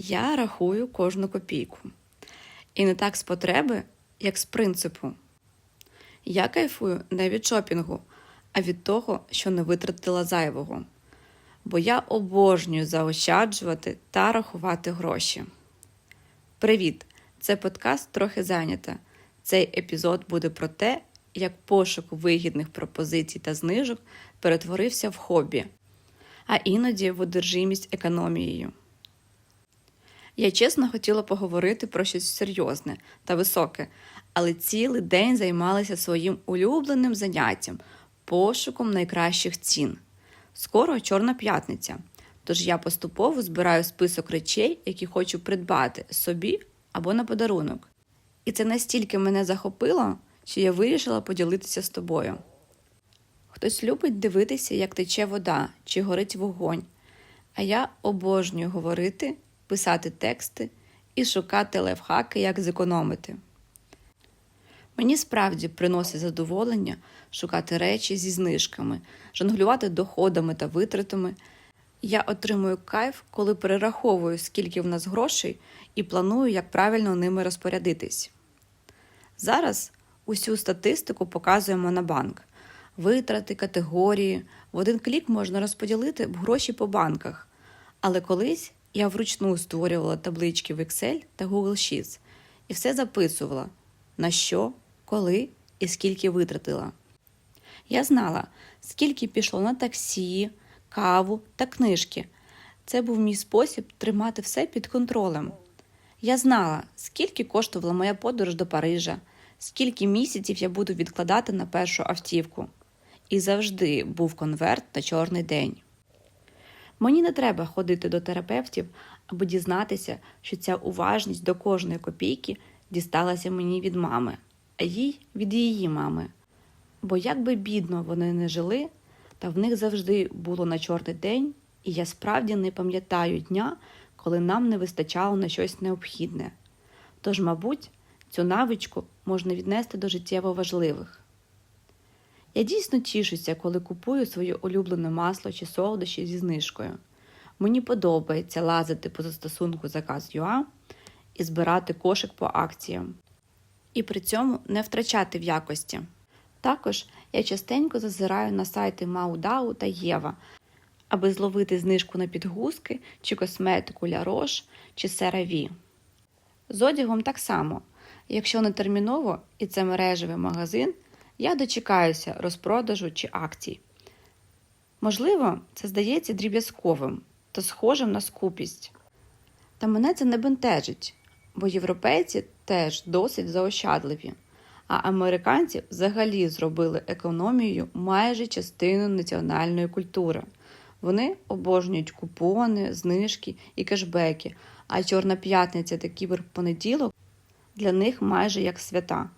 Я рахую кожну копійку. І не так з потреби, як з принципу. Я кайфую не від шопінгу, а від того, що не витратила зайвого. Бо я обожнюю заощаджувати та рахувати гроші. Привіт! Це подкаст трохи зайнята. Цей епізод буде про те, як пошук вигідних пропозицій та знижок перетворився в хобі, а іноді в одержимість економією. Я чесно хотіла поговорити про щось серйозне та високе, але цілий день займалася своїм улюбленим заняттям пошуком найкращих цін. Скоро Чорна п'ятниця, тож я поступово збираю список речей, які хочу придбати собі або на подарунок. І це настільки мене захопило, що я вирішила поділитися з тобою. Хтось любить дивитися, як тече вода чи горить вогонь, а я обожнюю говорити, писати тексти і шукати лайфхаки, як зекономити. Мені справді приносить задоволення шукати речі зі знижками, жонглювати доходами та витратами. Я отримую кайф, коли перераховую, скільки в нас грошей, і планую, як правильно ними розпорядитись. Зараз усю статистику показуємо на банк. Витрати, категорії. В один клік можна розподілити гроші по банках. Але колись я вручну створювала таблички в Excel та Google Sheets і все записувала, на що, коли і скільки витратила. Я знала, скільки пішло на таксі, каву та книжки. Це був мій спосіб тримати все під контролем. Я знала, скільки коштувала моя подорож до Парижа, скільки місяців я буду відкладати на першу автівку. І завжди був конверт на чорний день. Мені не треба ходити до терапевтів, аби дізнатися, що ця уважність до кожної копійки дісталася мені від мами, а їй від її мами. Бо як би бідно вони не жили, та в них завжди було на чорний день, і я справді не пам'ятаю дня, коли нам не вистачало на щось необхідне. Тож, мабуть, цю навичку можна віднести до життєво важливих. Я дійсно тішуся, коли купую своє улюблене масло чи солодощі зі знижкою. Мені подобається лазити по застосунку заказ.ua і збирати кошик по акціям, і при цьому не втрачати в якості. Також я частенько зазираю на сайти Маудау та Єва, аби зловити знижку на підгузки чи косметику Ля Рош чи CeraVe. З одягом так само. Якщо не терміново і це мережевий магазин, я дочекаюся розпродажу чи акцій. Можливо, це здається дріб'язковим та схожим на скупість. Та мене це не бентежить, бо європейці теж досить заощадливі, а американці взагалі зробили економію майже частиною національної культури. Вони обожнюють купони, знижки і кешбеки, а Чорна п'ятниця та кіберпонеділок для них майже як свята.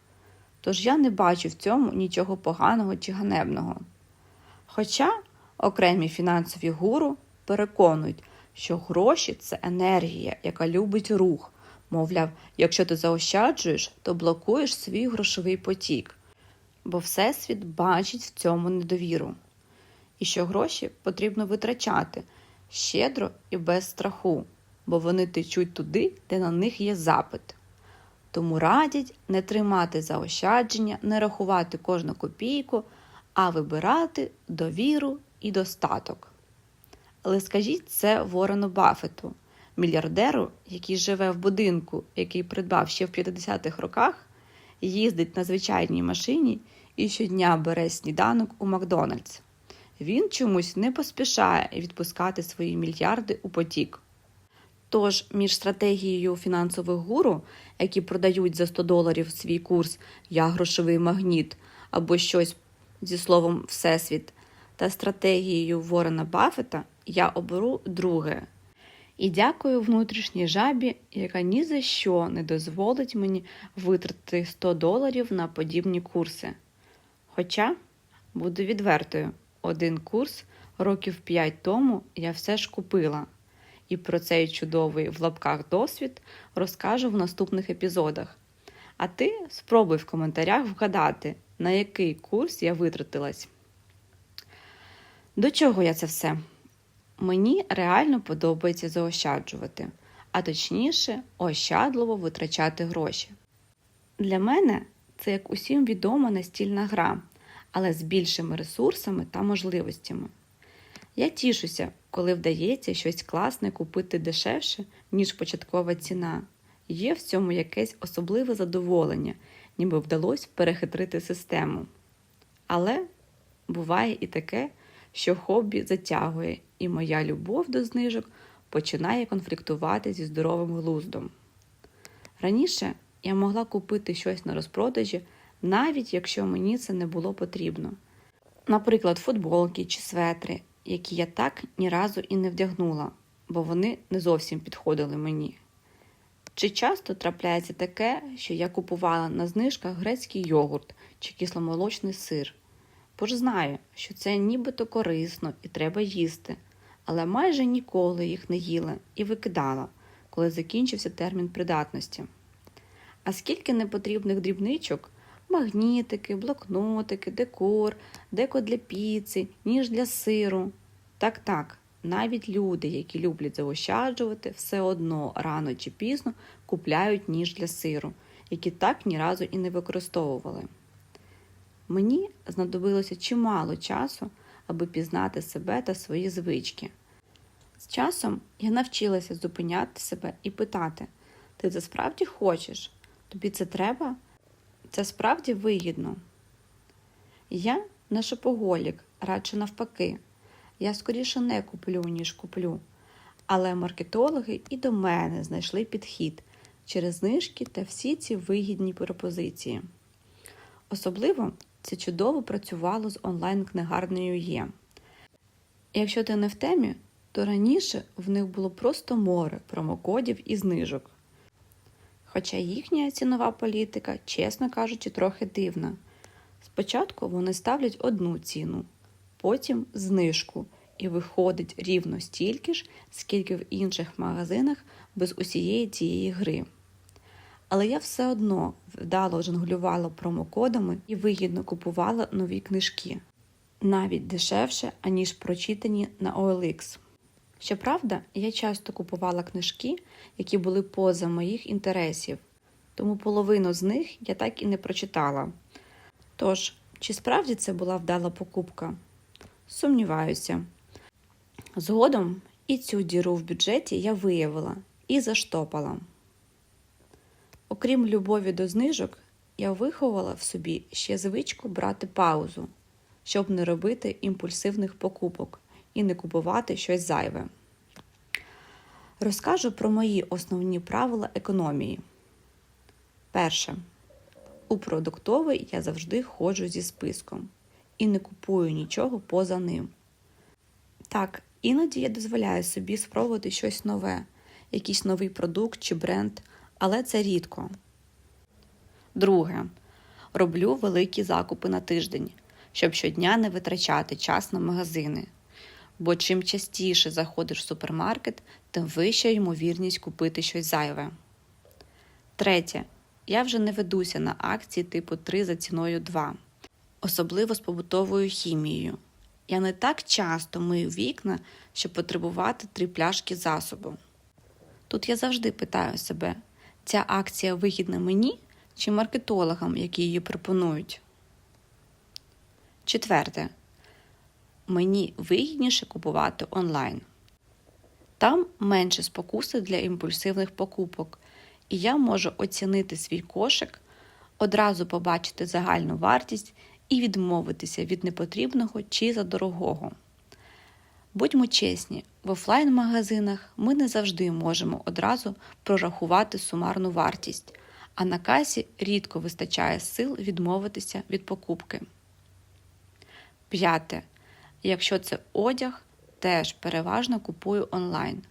Тож я не бачу в цьому нічого поганого чи ганебного. Хоча окремі фінансові гуру переконують, що гроші це енергія, яка любить рух. Мовляв, якщо ти заощаджуєш, то блокуєш свій грошовий потік, бо Всесвіт бачить в цьому недовіру. І що гроші потрібно витрачати щедро і без страху, бо вони течуть туди, де на них є запит. Тому радять не тримати заощадження, не рахувати кожну копійку, а вибирати довіру і достаток. Але скажіть це Ворену Баффету, мільярдеру, який живе в будинку, який придбав ще в 50-х роках, їздить на звичайній машині і щодня бере сніданок у Макдональдс. Він чомусь не поспішає відпускати свої мільярди у потік. Тож між стратегією фінансових гуру, які продають за 100 доларів свій курс Я грошовий магніт або щось зі словом Всесвіт, та стратегією Ворена Баффета я оберу друге. І дякую внутрішній жабі, яка ні за що не дозволить мені витратити 100 доларів на подібні курси. Хоча, буду відвертою, один курс років 5 тому я все ж купила і про цей чудовий в лапках досвід розкажу в наступних епізодах. А ти спробуй в коментарях вгадати, на який курс я витратилась. До чого я це все? Мені реально подобається заощаджувати, а точніше, ощадливо витрачати гроші. Для мене це як усім відома настільна гра, але з більшими ресурсами та можливостями. Я тішуся, коли вдається щось класне купити дешевше, ніж початкова ціна. Є в цьому якесь особливе задоволення, ніби вдалося перехитрити систему. Але буває і таке, що хобі затягує, і моя любов до знижок починає конфліктувати зі здоровим глуздом. Раніше я могла купити щось на розпродажі, навіть якщо мені це не було потрібно. Наприклад, футболки чи светри, які я так ні разу і не вдягнула, бо вони не зовсім підходили мені. Чи часто трапляється таке, що я купувала на знижках грецький йогурт чи кисломолочний сир, бо ж знаю, що це нібито корисно і треба їсти, але майже ніколи їх не їла і викидала, коли закінчився термін придатності. А скільки непотрібних дрібничок, магнітики, блокнотики, декор, деко для піци, ніж для сиру. Так, так, навіть люди, які люблять заощаджувати, все одно рано чи пізно купляють ніж для сиру, які так ні разу і не використовували. Мені знадобилося чимало часу, аби пізнати себе та свої звички. З часом я навчилася зупиняти себе і питати: ти це справді хочеш? Тобі це треба? Це справді вигідно. Я не шопоголік, радше навпаки. Я скоріше не куплю, ніж куплю. Але маркетологи і до мене знайшли підхід через знижки та всі ці вигідні пропозиції. Особливо це чудово працювало з онлайн-книгарнею є. Якщо ти не в темі, то раніше в них було просто море промокодів і знижок. Хоча їхня цінова політика, чесно кажучи, трохи дивна. Спочатку вони ставлять одну ціну, потім знижку, і виходить рівно стільки ж, скільки в інших магазинах без усієї цієї гри. Але я все одно вдало жонглювала промокодами і вигідно купувала нові книжки, навіть дешевше, аніж прочитані на OLX. Щоправда, я часто купувала книжки, які були поза моїх інтересів, тому половину з них я так і не прочитала. Тож, чи справді це була вдала покупка? Сумніваюся. Згодом і цю діру в бюджеті я виявила і заштопала. Окрім любові до знижок, я виховала в собі ще звичку брати паузу, щоб не робити імпульсивних покупок і не купувати щось зайве. Розкажу про мої основні правила економії. Перше. У продуктовий я завжди ходжу зі списком і не купую нічого поза ним. Так, іноді я дозволяю собі спробувати щось нове, якийсь новий продукт чи бренд, але це рідко. Друге. Роблю великі закупи на тиждень, щоб щодня не витрачати час на магазини. Бо чим частіше заходиш в супермаркет, тим вища ймовірність купити щось зайве. Третє. Я вже не ведуся на акції типу 3 за ціною 2, особливо з побутовою хімією. Я не так часто мию вікна, щоб потребувати три пляшки засобу. Тут я завжди питаю себе, ця акція вигідна мені чи маркетологам, які її пропонують. Четверте. Мені вигідніше купувати онлайн. Там менше спокуси для імпульсивних покупок, і я можу оцінити свій кошик, одразу побачити загальну вартість і відмовитися від непотрібного чи задорогого. Будьмо чесні, в офлайн-магазинах ми не завжди можемо одразу прорахувати сумарну вартість, а на касі рідко вистачає сил відмовитися від покупки. П'яте. Якщо це одяг, теж переважно купую онлайн.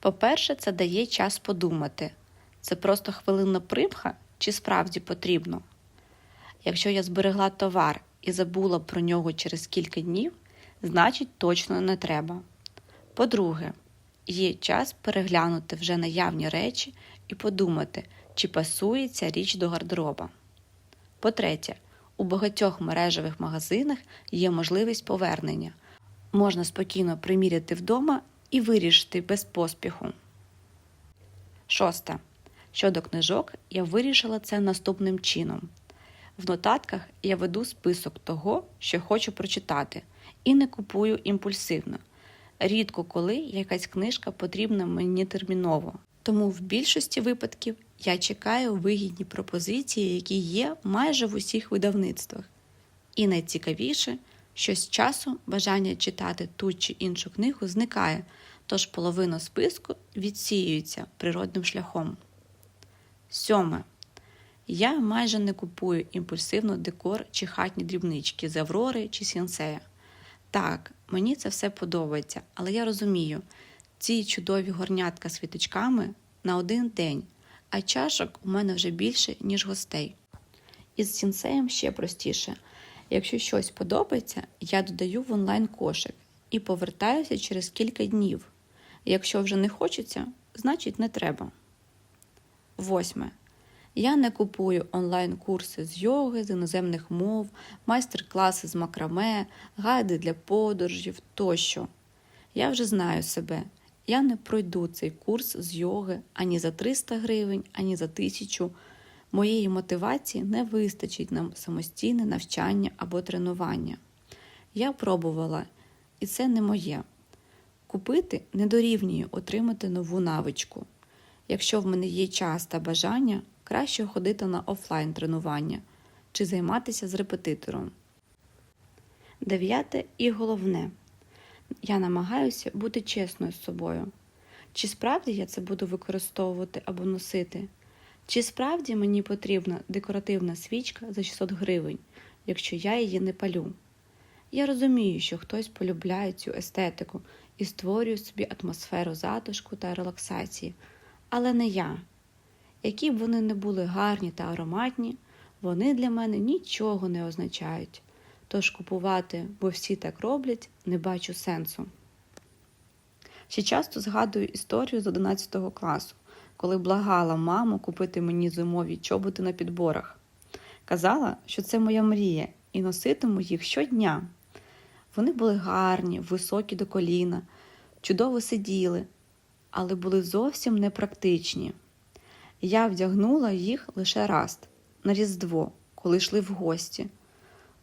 По-перше, це дає час подумати, це просто хвилинна примха чи справді потрібно. Якщо я зберегла товар і забула про нього через кілька днів, значить точно не треба. По-друге, є час переглянути вже наявні речі і подумати, чи пасує ця річ до гардероба. По-третє, у багатьох мережевих магазинах є можливість повернення. Можна спокійно приміряти вдома і вирішити без поспіху. Шосте. Щодо книжок, я вирішила це наступним чином. В нотатках я веду список того, що хочу прочитати, і не купую імпульсивно. Рідко коли якась книжка потрібна мені терміново. Тому в більшості випадків я чекаю вигідні пропозиції, які є майже в усіх видавництвах. І найцікавіше, що з часу бажання читати ту чи іншу книгу зникає, тож половина списку відсіюється природним шляхом. Сьоме. Я майже не купую імпульсивно декор чи хатні дрібнички з Аврори чи Сінсея. Так, мені це все подобається, але я розумію, ці чудові горнятка з квіточками на один день, а чашок у мене вже більше, ніж гостей. Із сінсеєм ще простіше. Якщо щось подобається, я додаю в онлайн кошик і повертаюся через кілька днів. Якщо вже не хочеться, значить не треба. Восьме. Я не купую онлайн-курси з йоги, з іноземних мов, майстер-класи з макраме, гайди для подорожів тощо. Я вже знаю себе. Я не пройду цей курс з йоги ані за 300 гривень, ані за 1000. Моєї мотивації не вистачить на самостійне навчання або тренування. Я пробувала, і це не моє. Купити не дорівнює отримати нову навичку. Якщо в мене є час та бажання, краще ходити на офлайн тренування чи займатися з репетитором. Дев'яте і головне. Я намагаюся бути чесною з собою. Чи справді я це буду використовувати або носити? Чи справді мені потрібна декоративна свічка за 600 гривень, якщо я її не палю? Я розумію, що хтось полюбляє цю естетику і створює собі атмосферу затишку та релаксації, але не я. Які б вони не були гарні та ароматні, вони для мене нічого не означають. Тож купувати, бо всі так роблять, не бачу сенсу. Ще часто згадую історію з 11 класу, коли благала маму купити мені зимові чоботи на підборах. Казала, що це моя мрія, і носитиму їх щодня. Вони були гарні, високі до коліна, чудово сиділи, але були зовсім непрактичні. Я вдягнула їх лише раз на Різдво, коли йшли в гості.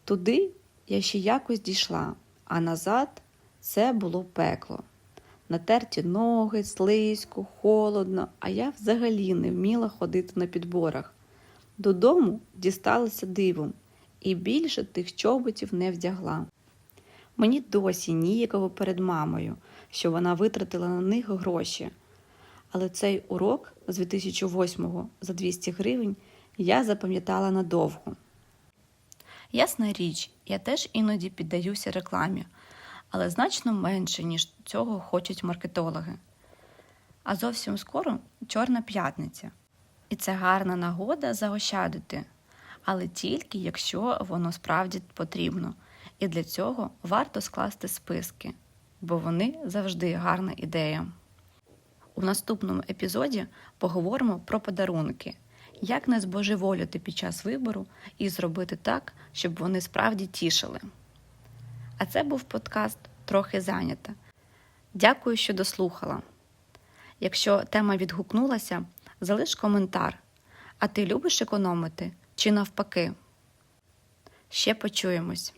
Туди я ще якось дійшла, а назад це було пекло. Натерті ноги, слизько, холодно, а я взагалі не вміла ходити на підборах. Додому дісталася дивом, і більше тих чоботів не вдягла. Мені досі ніяково перед мамою, що вона витратила на них гроші. Але цей урок з 2008-го за 200 гривень я запам'ятала надовго. Ясна річ, я теж іноді піддаюся рекламі, але значно менше, ніж цього хочуть маркетологи. А зовсім скоро Чорна п'ятниця. І це гарна нагода заощадити, але тільки якщо воно справді потрібно. І для цього варто скласти списки, бо вони завжди гарна ідея. У наступному епізоді поговоримо про подарунки, як не збожеволіти під час вибору і зробити так, щоб вони справді тішили. А це був подкаст Трохи зайнята. Дякую, що дослухала. Якщо тема відгукнулася, залиш коментар. А ти любиш економити чи навпаки? Ще почуємось.